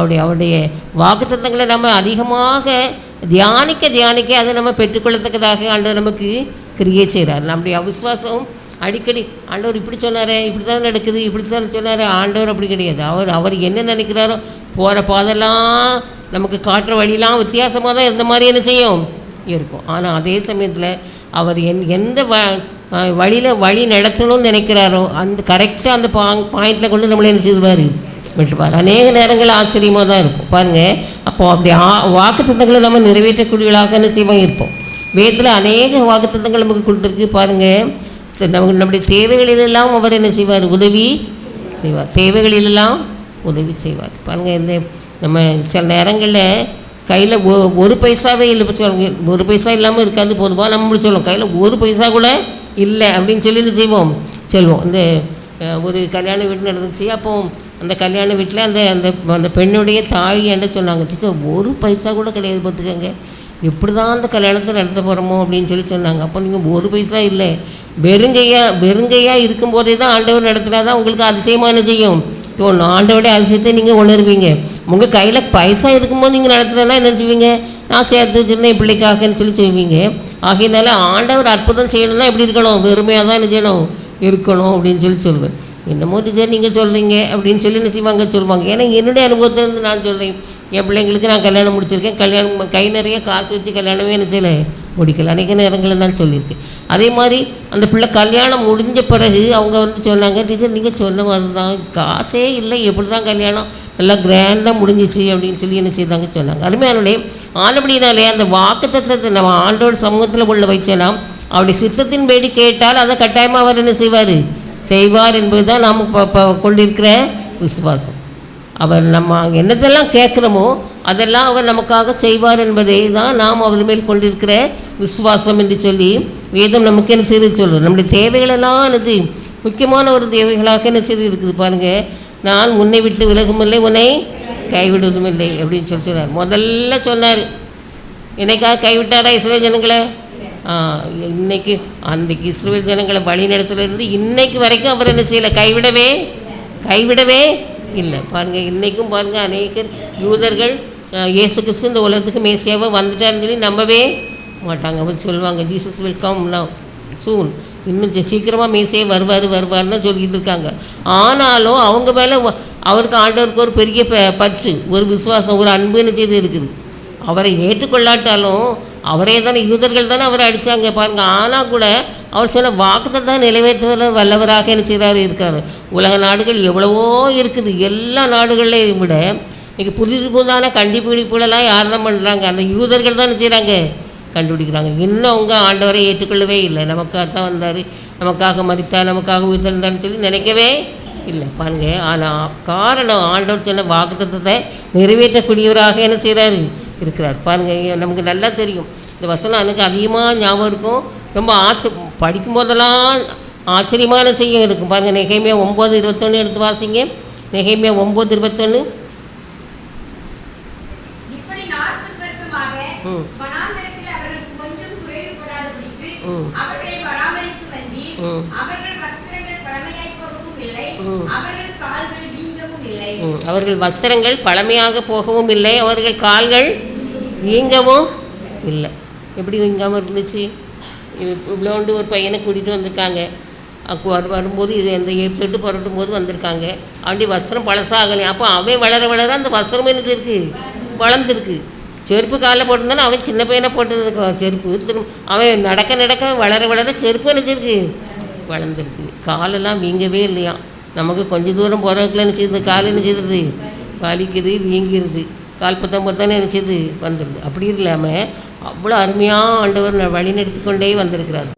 அவருடைய அவருடைய வாக்குத்தத்தங்களை நம்ம அதிகமாக தியானிக்க தியானிக்க அதை நம்ம பெற்றுக்கொள்ளத்தக்கதாக ஆண்டவர் நமக்கு கிரியே செய்கிறார். நம்முடைய அவிஸ்வாசம் அடிக்கடி ஆண்டவர் இப்படி சொன்னார் இப்படி தான் நடக்குது இப்படி தான் சொன்னார் ஆண்டவர் அப்படி கிடையாது. அவர் அவர் என்ன நினைக்கிறாரோ போகிற பாதெல்லாம் நமக்கு காட்டுற வழியெல்லாம் வித்தியாசமாக தான் இருந்த மாதிரி என்ன செய்யும்? இருக்கும். ஆனால் அதே சமயத்தில் அவர் என் எந்த வ வழியில் வழி நடத்தணும்னு நினைக்கிறாரோ அந்த கரெக்டாக அந்த பா பாயிண்டில் கொண்டு நம்மளை என்ன செய்வார்? விட்டுப்பார் அநேக நேரங்கள் ஆச்சரியமாக தான் இருக்கும். பாருங்கள் அப்போது அப்படி ஆ வாக்குத்தத்தங்களை நம்ம நிறைவேற்றக்கூடியவர்களாக என்ன செய்வோம்? இருப்போம். வேதத்தில் அநேக வாக்குத்தத்தங்கள் நமக்கு கொடுத்துருக்கு. பாருங்கள் நமக்கு நம்முடைய தேவைகளிலெல்லாம் அவர் என்ன செய்வார்? உதவி செய்வார். தேவைகளிலெல்லாம் உதவி செய்வார். பாருங்கள் இந்த நம்ம சில நேரங்களில் கையில் ஒ ஒரு பைசாவே இல்லை. சொல்லுங்க ஒரு பைசா இல்லாமல் இருக்காது போதுமா? நம்ம சொல்லுவோம். கையில் ஒரு பைசா கூட இல்லை அப்படின்னு சொல்லி என்ன செய்வோம்? செல்வோம் இந்த ஒரு கல்யாண வீடு நடந்துச்சு. அப்போது அந்த கல்யாண வீட்டில் அந்த அந்த அந்த பெண்ணுடைய தாய் என்ன சொன்னாங்க. டீச்சர் ஒரு பைசா கூட கிடையாது பார்த்துக்கோங்க. எப்படி தான் அந்த கல்யாணத்தை நடத்த போகிறோமோ அப்படின்னு சொல்லி சொன்னாங்க. அப்போ நீங்கள் ஒரு பைசா இல்லை. வெறுங்கையாக வெறுங்கையாக இருக்கும்போதே தான் ஆண்டவர் நடத்தினா தான் உங்களுக்கு அதிசயமான என்ன செய்யும் ஒன்று ஆண்டவருடைய அதிசயத்தை நீங்கள் உணர்வீங்க. உங்கள் கையில் பைசா இருக்கும்போது நீங்கள் நடத்துனா என்ன செய்வீங்க? நான் சேர்த்து வச்சுருந்தேன் பிள்ளைக்காகன்னு சொல்லி செய்வீங்க ஆகையினால ஆண்டவர் அற்புதம் செய்யணும்னா எப்படி இருக்கணும்? வெறுமையாக தான் என்ன செய்யணும்? இருக்கணும் அப்படின்னு சொல்லி சொல்லுவேன் என்னமோ டீச்சர் நீங்கள் சொல்கிறீங்க அப்படின்னு சொல்லி என்ன செய்வாங்க சொல்லுவாங்க. ஏன்னா என்னுடைய அனுபவத்திலேருந்து நான் சொல்கிறேன் என் பிள்ளைங்களுக்கு நான் கல்யாணம் முடிச்சிருக்கேன். கல்யாணம் கை நிறைய காசு வச்சு கல்யாணமே என்ன செய்யலை. முடிக்கல. அநேக நேரங்களில் தான் சொல்லியிருக்கேன். அதே மாதிரி அந்த பிள்ளை கல்யாணம் முடிஞ்ச பிறகு அவங்க வந்து சொன்னாங்க டீச்சர் நீங்கள் சொன்ன மாதிரி தான் காசே இல்லை. எப்படி தான் கல்யாணம்? நல்லா கிராண்டாக முடிஞ்சிச்சு. அப்படின்னு சொல்லி என்ன செய்தாங்க சொன்னாங்க. அருமையானே ஆனபடினாலே அந்த வாக்கு தத்துவத்தை நம்ம ஆண்டோட சமூகத்தில் உள்ள வைச்சலாம் அவருடைய சித்தத்தின்படி கேட்டால் அதை கட்டாயமாக அவர் என்ன செய்வார்? செய்வார் என்பது தான் நாம் இப்போ இப்போ கொண்டிருக்கிற விசுவாசம். அவர் நம்ம என்னதெல்லாம் கேட்குறோமோ அதெல்லாம் அவர் நமக்காக செய்வார் என்பதை தான் நாம் அவர் மேல் கொண்டிருக்கிற விசுவாசம் என்று சொல்லி வேதம் நமக்கு என்ன செய்து சொல்கிறோம் நம்முடைய தேவைகளெல்லாம் என்னது முக்கியமான ஒரு தேவைகளாக என்ன செய்து இருக்குது பாருங்கள் நான் உன்னை விட்டு விலகும் இல்லை உன்னை கைவிடுவதும் இல்லை அப்படின்னு சொல்லி சொன்னார் முதல்ல சொன்னார். என்னைக்காக கைவிட்டாரா இஸ்ரேல் ஜனங்களை? இன்னைக்கு அன்றைக்கு இஸ்ரேல் ஜனங்களை வழி நடத்துலேருந்து இன்னைக்கு வரைக்கும் அவர் என்ன செய்யலை? கைவிடவே கைவிடவே இல்லை. பாருங்கள் இன்றைக்கும் பாருங்கள் அநேகர் யூதர்கள் இயேசு கிறிஸ்து இந்த உலகத்துக்கு மேசியாவை வந்துட்டாருன்னு சொல்லி நம்பவே மாட்டாங்க. அவர் சொல்லுவாங்க Jesus will come now soon இன்னும் சீக்கிரமாக மேசையே வருவார் வருவார்னு சொல்லிட்டு இருக்காங்க. ஆனாலும் அவங்க மேலே அவருக்கு ஆண்டவருக்கு ஒரு பெரிய ப- பற்று ஒரு விசுவாசம் ஒரு அன்புன்னு செய்து இருக்குது? அவரை ஏற்றுக்கொள்ளாட்டாலும் அவரே தானே யூதர்கள் தானே அவரை அடித்தாங்க பாருங்கள் ஆனால் கூட அவர் சொன்ன வாக்குத்தை தான் நிறைவேற்றுவர் வல்லவராக என்ன செய்கிறார் இருக்கார். உலக நாடுகள் எவ்வளவோ இருக்குது. எல்லா நாடுகள்லையும் விட இன்றைக்கி புதுசு புதுதான கண்டுபிடிப்புகளெல்லாம் யார் தான் பண்ணுறாங்க அந்த யூதர்கள் தான் செய்கிறாங்க கண்டுபிடிக்கிறாங்க. இன்னும் அவங்க ஆண்டவரை ஏற்றுக்கொள்ளவே இல்லை. நமக்காக தான் வந்தார். நமக்காக மதித்தார் நமக்காக உயிர்த்தெழுந்தார்னு சொல்லி நினைக்கவே இல்லை. பாருங்க. ஆனால் காரணம் ஆண்டவர் சொன்ன வாக்குத்தத்தை நிறைவேற்றக்கூடியவராக என்ன செய்கிறாரு இருக்கிறார். பாருங்க இங்க நமக்கு நல்லா தெரியும். இந்த வசனம் எனக்கு அதிகமாக ஞாபகம் இருக்கும். ரொம்ப ஆசை படிக்கும் போதெல்லாம் ஆச்சரியமான செய்யும் இருக்கும். பாருங்கள் நெகைமையா ஒம்பது இருபத்தொன்று எடுத்து வாசிங்க. நெகைமையா ஒம்பது இருபத்தொன்று. ம், அவர்கள் வஸ்திரங்கள் பழமையாக போகவும் இல்லை. அவர்கள் கால்கள் வீங்கவும் இல்லை. எப்படி வீங்காமல் இருந்துச்சு? இவ்வளோண்டு ஒரு பையனை கூட்டிகிட்டு வந்திருக்காங்க. அப்போ வரு வரும்போது இது இந்த எபிசோட்டு புரட்டும் போது வந்திருக்காங்க. அப்படி வஸ்திரம் பழசாகலை. அப்போ அவன் வளர வளர அந்த வஸ்திரம் எனக்கு இருக்குது வளர்ந்துருக்கு. செருப்பு காலில் போட்டிருந்தாலும் அவன் சின்ன பையனை போட்டதுக்கு செருப்பு திரும்ப அவன் நடக்க நடக்க வளர வளர செருப்பு நினச்சிருக்கு வளர்ந்துருக்கு. காலெல்லாம் வீங்கவே இல்லையா நமக்கு கொஞ்சம் தூரம் போகிறதுக்குள்ள என்ன செய்யுது? கால் என்ன செய்யுது வலிக்குது வீங்கிருது. கால் பத்தம் பத்தானே என்ன வந்துடுது அப்படி இல்லாமல் அவ்வளோ அருமையாக ஆண்டவர் வழி நடத்தி கொண்டே வந்திருக்கிறார்.